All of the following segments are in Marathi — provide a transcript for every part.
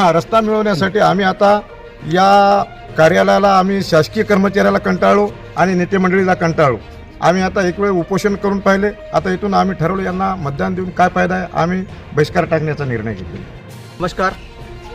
हा रस्ता मिळवण्यासाठी आम्ही आता या कार्यालयाला आम्ही शासकीय कर्मचाऱ्याला कंटाळलो आणि नेते मंडळीला आम्ही आता एक वेळ उपोषण करून पाहिले. आता इथून आम्ही ठरवलं यांना मतदान देऊन काय फायदा आहे आम्ही बहिष्कार टाकण्याचा निर्णय घेतला नमस्कार.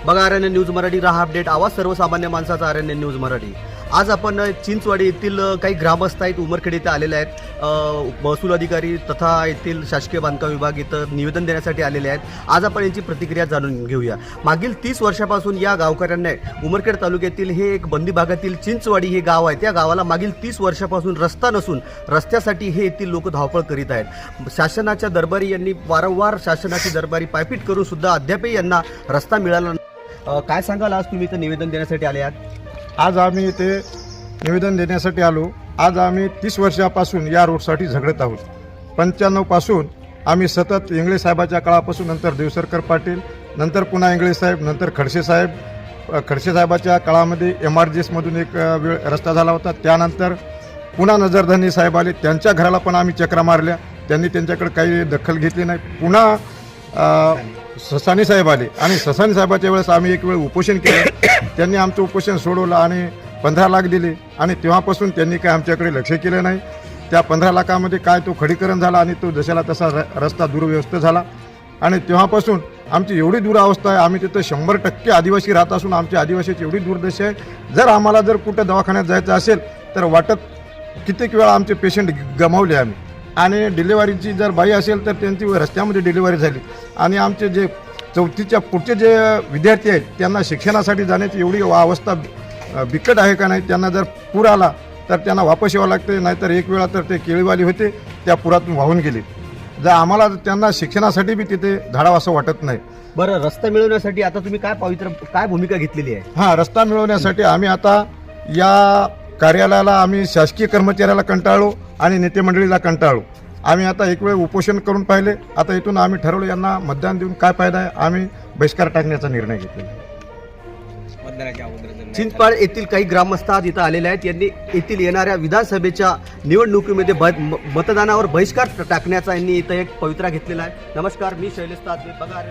बघा आर न्यूज मराठी रहा अपडेट आवाज सर्वसामान्य माणसाचा आर न्यूज मराठी. आज आपण चिंचवाडी येथील काही ग्रामस्थ आहेत उमरखेड येथे आलेले आहेत. महसूल अधिकारी तथा येथील शासकीय बांधकाम विभाग इथं निवेदन देण्यासाठी आलेले आहेत. आज आपण यांची प्रतिक्रिया जाणून घेऊया. मागील तीस वर्षापासून या गावकऱ्यांना उमरखेड तालुक्यातील हे एक बंदी भागातील चिंचवाडी हे गाव आहे. त्या गावाला मागील तीस वर्षापासून रस्ता नसून रस्त्यासाठी हे येथील लोक धावपळ करीत आहेत. शासनाच्या दरबारी यांनी वारंवार शासनाची दरबारी पायपीट करून सुद्धा अद्यापही यांना रस्ता मिळाला नाही. काय सांगाल? आज तुम्ही इथं निवेदन देण्यासाठी आले आहात. आज आम्ही इथे निवेदन देण्यासाठी आलो. आज आम्ही तीस वर्षापासून या रोडसाठी झगडत आहोत. पंच्याण्णवपासून आम्ही सतत इंगळे साहेबाच्या काळापासून नंतर देवसरकर पाटील नंतर पुन्हा इंगळे साहेब नंतर खडसे साहेब खडसे साहेबाच्या काळामध्ये एम आर जी एसमधून एक वेळ रस्ता झाला होता. त्यानंतर पुन्हा नजरधनी साहेब आले. त्यांच्या घराला पण आम्ही चक्रा मारल्या. त्यांनी त्यांच्याकडे काही दखल घेतली नाही. पुन्हा ससानी साहेब आले. आणि ससानी साहेबाच्या वेळेस आम्ही एक वेळ उपोषण केलं. त्यांनी आमचं उपोषण सोडवलं आणि पंधरा लाख दिले. आणि तेव्हापासून त्यांनी काय आमच्याकडे लक्ष केलं नाही. त्या पंधरा लाखामध्ये काय तो खडीकरण झाला आणि तो जशाला तसा र रस्ता दुर्व्यवस्थित झाला. आणि तेव्हापासून आमची एवढी दुरावस्था आहे. आम्ही तिथं शंभर टक्के आदिवासी राहत असून आमच्या आदिवासीची एवढी दुर्दशा आहे. जर आम्हाला जर कुठं दवाखान्यात जायचं असेल तर वाटत कित्येक वेळा आमचे पेशंट गमावले आम्ही. आणि डिलिव्हरीची जर बाई असेल तर त्यांची रस्त्यामध्ये डिलिव्हरी झाली. आणि आमचे जे चौथीच्या पुढचे जे विद्यार्थी आहेत त्यांना शिक्षणासाठी जाण्याची एवढी अवस्था बिकट आहे का नाही त्यांना जर पूर आला तर त्यांना वापस यावं लागते नाहीतर एक वेळा तर ते केळीवाली होते त्या पुरातून वाहून गेले. जर आम्हाला त्यांना शिक्षणासाठी बी तिथे धाडावं असं वाटत नाही. बरं रस्ता मिळवण्यासाठी आता तुम्ही काय पवित्र काय भूमिका घेतलेली आहे? हां रस्ता मिळवण्यासाठी आम्ही आता या कार्यालयाला आम्ही शासकीय कर्मचाऱ्याला कंटाळलो आणि नेते मंडळीला कंटाळलो. आम्ही आता एक वेळ उपोषण करून पाहिले. आता इथून आम्ही ठरवलं यांना मतदान देऊन काय फायदा आहे? आम्ही बहिष्कार टाकण्याचा निर्णय घेतलेला आहे. चिंचपाड येथील काही ग्रामस्थ आज इथं आलेले आहेत. यांनी येथील येणाऱ्या विधानसभेच्या निवडणुकीमध्ये ब- मतदानावर बहिष्कार टाकण्याचा यांनी इथं एक पवित्रा घेतलेला आहे. नमस्कार मी शैलेश ताजवे बघा